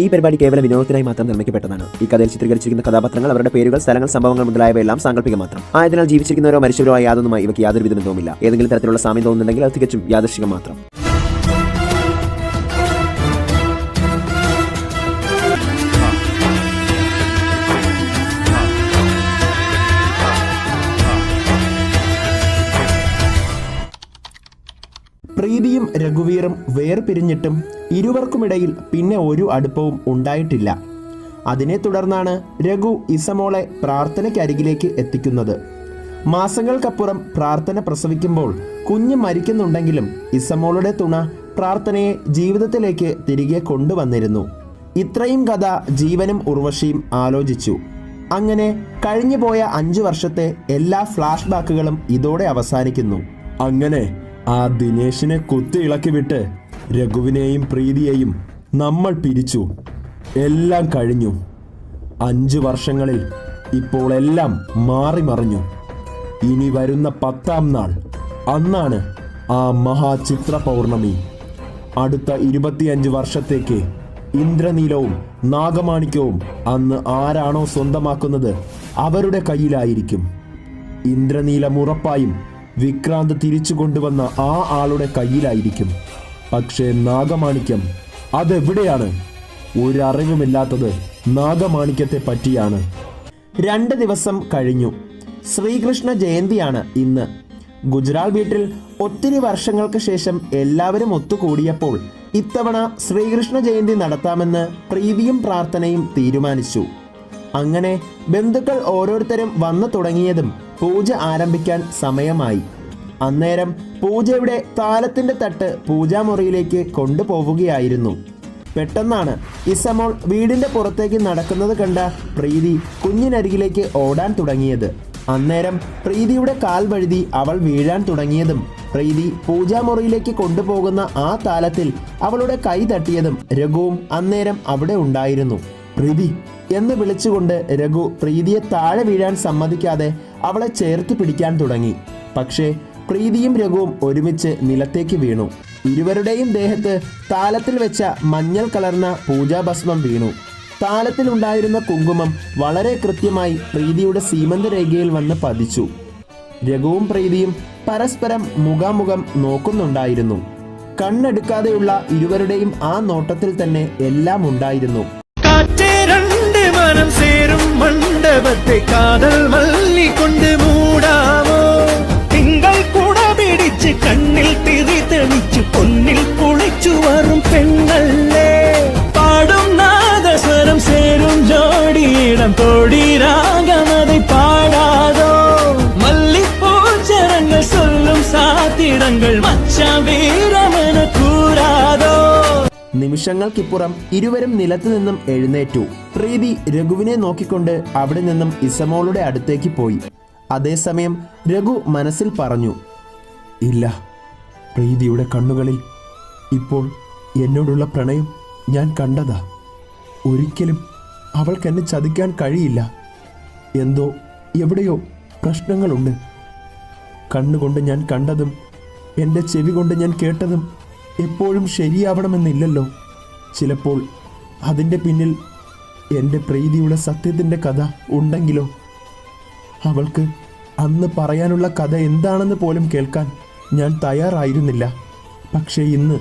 ഈ പരിപാടി കേവലം വിനോദത്തിനായി മാത്രം നിർമ്മിക്കപ്പെട്ടതാണ്. ഈ കഥയിൽ ചിത്രീകരിച്ചിരിക്കുന്ന കഥാപാത്രങ്ങൾ അവരുടെ പേരുകൾ സ്ഥലങ്ങൾ സംഭവങ്ങൾ മുതലായവയെല്ലാം സാങ്കല്പിക മാത്രം. ആയതിനാൽ ജീവിച്ചിരിക്കുന്നവരോ മരിച്ചവരോ യാതൊന്നുമായി ഇവയ്ക്ക് യാതൊരു വിധ ബന്ധവുമില്ല. ഏതെങ്കിലും തരത്തിലുള്ള സാമ്യം തോന്നുന്നുണ്ടെങ്കിൽ അത് തികച്ചും യാദൃശികം മാത്രം. പ്രീതിയും രഘുവീറും വേർപിരിഞ്ഞിട്ടും ഇരുവർക്കുമിടയിൽ പിന്നെ ഒരു അടുപ്പവും ഉണ്ടായിട്ടില്ല. അതിനെ തുടർന്നാണ് രഘു ഇസമോളെ പ്രാർത്ഥനയ്ക്കരികിലേക്ക് എത്തിക്കുന്നത്. മാസങ്ങൾക്കപ്പുറം പ്രാർത്ഥന പ്രസവിക്കുമ്പോൾ കുഞ്ഞ് മരിക്കുന്നുണ്ടെങ്കിലും ഇസമോളുടെ തുണ പ്രാർത്ഥനയെ ജീവിതത്തിലേക്ക് തിരികെ കൊണ്ടുവന്നിരുന്നു. ഇത്രയും കഥ ജീവനും ഉർവശിയും ആലോചിച്ചു. അങ്ങനെ കഴിഞ്ഞുപോയ അഞ്ചു വർഷത്തെ എല്ലാ ഫ്ലാഷ് ബാക്കുകളും ഇതോടെ അവസാനിക്കുന്നു. അങ്ങനെ ആ ദിനേശിനെ കുത്തി ഇളക്കി വിട്ട് രഘുവിനെയും പ്രീതിയെയും നമ്മൾ പിരിച്ചു. എല്ലാം കഴിഞ്ഞു. അഞ്ച് വർഷങ്ങളിൽ ഇപ്പോൾ എല്ലാം മാറി മറിഞ്ഞു. ഇനി വരുന്ന പത്താം നാൾ. അന്നാണ് ആ മഹാചിത്ര പൗർണമി. അടുത്ത ഇരുപത്തിയഞ്ച് വർഷത്തേക്ക് ഇന്ദ്രനീലവും നാഗമാണിക്യവും അന്ന് ആരാണോ സ്വന്തമാക്കുന്നത് അവരുടെ കയ്യിലായിരിക്കും. ഇന്ദ്രനീലം ഉറപ്പായും വിക്രാന്ത് തിരിച്ചു കൊണ്ടുവന്ന ആ ആളുടെ കയ്യിലായിരിക്കും. പക്ഷേ നാഗമാണിക്യം അതെവിടെയാണ്? ഒരറിവുമില്ലാത്തത് നാഗമാണിക്യത്തെ പറ്റിയാണ്. രണ്ട് ദിവസം കഴിഞ്ഞു. ശ്രീകൃഷ്ണ ജയന്തിയാണ് ഇന്ന്. ഗുജറാൾ വീട്ടിൽ ഒത്തിരി വർഷങ്ങൾക്ക് ശേഷം എല്ലാവരും ഒത്തുകൂടിയപ്പോൾ ഇത്തവണ ശ്രീകൃഷ്ണ ജയന്തി നടത്താമെന്ന് പ്രീതിയും പ്രാർത്ഥനയും തീരുമാനിച്ചു. അങ്ങനെ ബന്ധുക്കൾ ഓരോരുത്തരും വന്നു തുടങ്ങിയതും പൂജ ആരംഭിക്കാൻ സമയമായി. അന്നേരം പൂജയുടെ താലത്തിന്റെ തട്ട് പൂജാമുറിയിലേക്ക് കൊണ്ടുപോവുകയായിരുന്നു. പെട്ടെന്നാണ് ഇസമോൾ വീടിന്റെ പുറത്തേക്ക് നടക്കുന്നത് കണ്ട പ്രീതി കുഞ്ഞിനരികിലേക്ക് ഓടാൻ തുടങ്ങിയത്. അന്നേരം പ്രീതിയുടെ കാൽ വഴുതി അവൾ വീഴാൻ തുടങ്ങിയതും പ്രീതി പൂജാമുറിയിലേക്ക് കൊണ്ടുപോകുന്ന ആ താലത്തിൽ അവളുടെ കൈ തട്ടിയതും രഘുവും അന്നേരം അവിടെ ഉണ്ടായിരുന്നു. പ്രീതി എന്ന് വിളിച്ചുകൊണ്ട് രഘു പ്രീതിയെ താഴെ വീഴാൻ സമ്മതിക്കാതെ അവളെ ചേർത്ത് പിടിക്കാൻ തുടങ്ങി. പക്ഷേ പ്രീതിയും രഘുവും ഒരുമിച്ച് നിലത്തേക്ക് വീണു. ഇരുവരുടെയും ദേഹത്ത് താലത്തിൽ വെച്ച മഞ്ഞൾ കലർന്ന പൂജാഭസ്മം വീണു. താലത്തിൽ ഉണ്ടായിരുന്ന കുങ്കുമം വളരെ കൃത്യമായി പ്രീതിയുടെ സീമന്തരേഖയിൽ വന്ന് പതിച്ചു. രഘുവും പ്രീതിയും പരസ്പരം മുഖാമുഖം നോക്കുന്നുണ്ടായിരുന്നു. കണ്ണെടുക്കാതെയുള്ള ഇരുവരുടെയും ആ നോട്ടത്തിൽ തന്നെ എല്ലാം ഉണ്ടായിരുന്നു. മനം സേരും മണ്ഡപത്തെ കാതൽ മല്ലി കൊണ്ട് നിമിഷങ്ങൾക്കിപ്പുറം ഇരുവരും നിലത്തു നിന്നും എഴുന്നേറ്റു. പ്രീതി രഘുവിനെ നോക്കിക്കൊണ്ട് അവിടെ നിന്നും ഇസമോളുടെ അടുത്തേക്ക് പോയി. അതേസമയം രഘു മനസ്സിൽ പറഞ്ഞു ഇല്ല പ്രീതിയുടെ കണ്ണുകളിൽ ഇപ്പോൾ എന്നോടുള്ള പ്രണയം ഞാൻ കണ്ടതാ. ഒരിക്കലും അവൾക്കെന്നെ ചതിക്കാൻ കഴിയില്ല. എന്തോ എവിടെയോ പ്രശ്നങ്ങളുണ്ട്. കണ്ണുകൊണ്ട് ഞാൻ കണ്ടതും എന്റെ ചെവി കൊണ്ട് ഞാൻ കേട്ടതും എപ്പോഴും ശരിയാവണമെന്നില്ലല്ലോ. ചിലപ്പോൾ അതിന്റെ പിന്നിൽ എന്റെ പ്രീതിയുടെ സത്യത്തിന്റെ കഥ ഉണ്ടെങ്കിലോ? അവൾക്ക് അന്ന് പറയാനുള്ള കഥ എന്താണെന്ന് പോലും കേൾക്കാൻ ഞാൻ തയ്യാറായിരുന്നില്ല. പക്ഷേ ഇന്ന്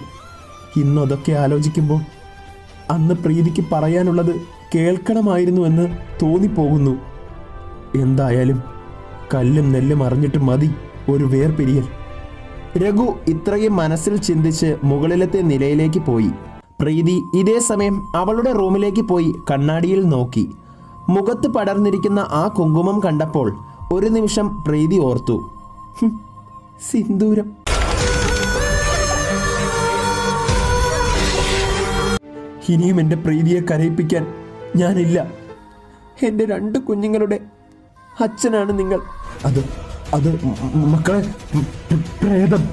ഇന്നതൊക്കെ ആലോചിക്കുമ്പോൾ അന്ന് പ്രീതിക്ക് പറയാനുള്ളത് കേൾക്കണമായിരുന്നു എന്ന് തോന്നിപ്പോകുന്നു. എന്തായാലും കല്ലും നെല്ലും അറിഞ്ഞിട്ട് മതി ഒരു വേർപിരിയൽ. രഘു ഇത്രയും മനസ്സിൽ ചിന്തിച്ച് മുകളിലത്തെ നിലയിലേക്ക് പോയി. പ്രീതി ഇതേ സമയം അവളുടെ റൂമിലേക്ക് പോയി കണ്ണാടിയിൽ നോക്കി. മുഖത്ത് പടർന്നിരിക്കുന്ന ആ കുങ്കുമം കണ്ടപ്പോൾ ഒരു നിമിഷം പ്രീതി ഓർത്തു. സിന്ദൂരം. ഇനിയും എന്റെ പ്രീതിയെ കരയിപ്പിക്കാൻ ഞാനില്ല. എന്റെ രണ്ട് കുഞ്ഞുങ്ങളുടെ അച്ഛനാണ് നിങ്ങൾ. അത് അത് മക്കളെ പ്രേതം.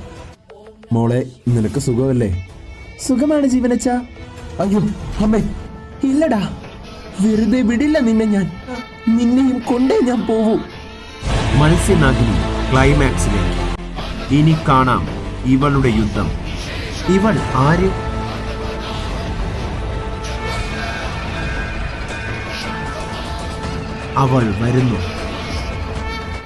മോളെ നിനക്ക് സുഖമല്ലേ? സുഖമാണ് ജീവനച്ച. അയ്യോ അമ്മേ ഇല്ലടാ. വെറുതെ വിടില്ല നിന്നെ ഞാൻ. നിന്നെയും കൊണ്ടേ ഞാൻ പോവൂ. മത്സ്യനഗിനി ക്ലൈമാക്സിലേക്ക്. ഇനി കാണാം ഇവളുടെ യുദ്ധം. ഇവൾ ആര്? അവൾ വരുന്നു.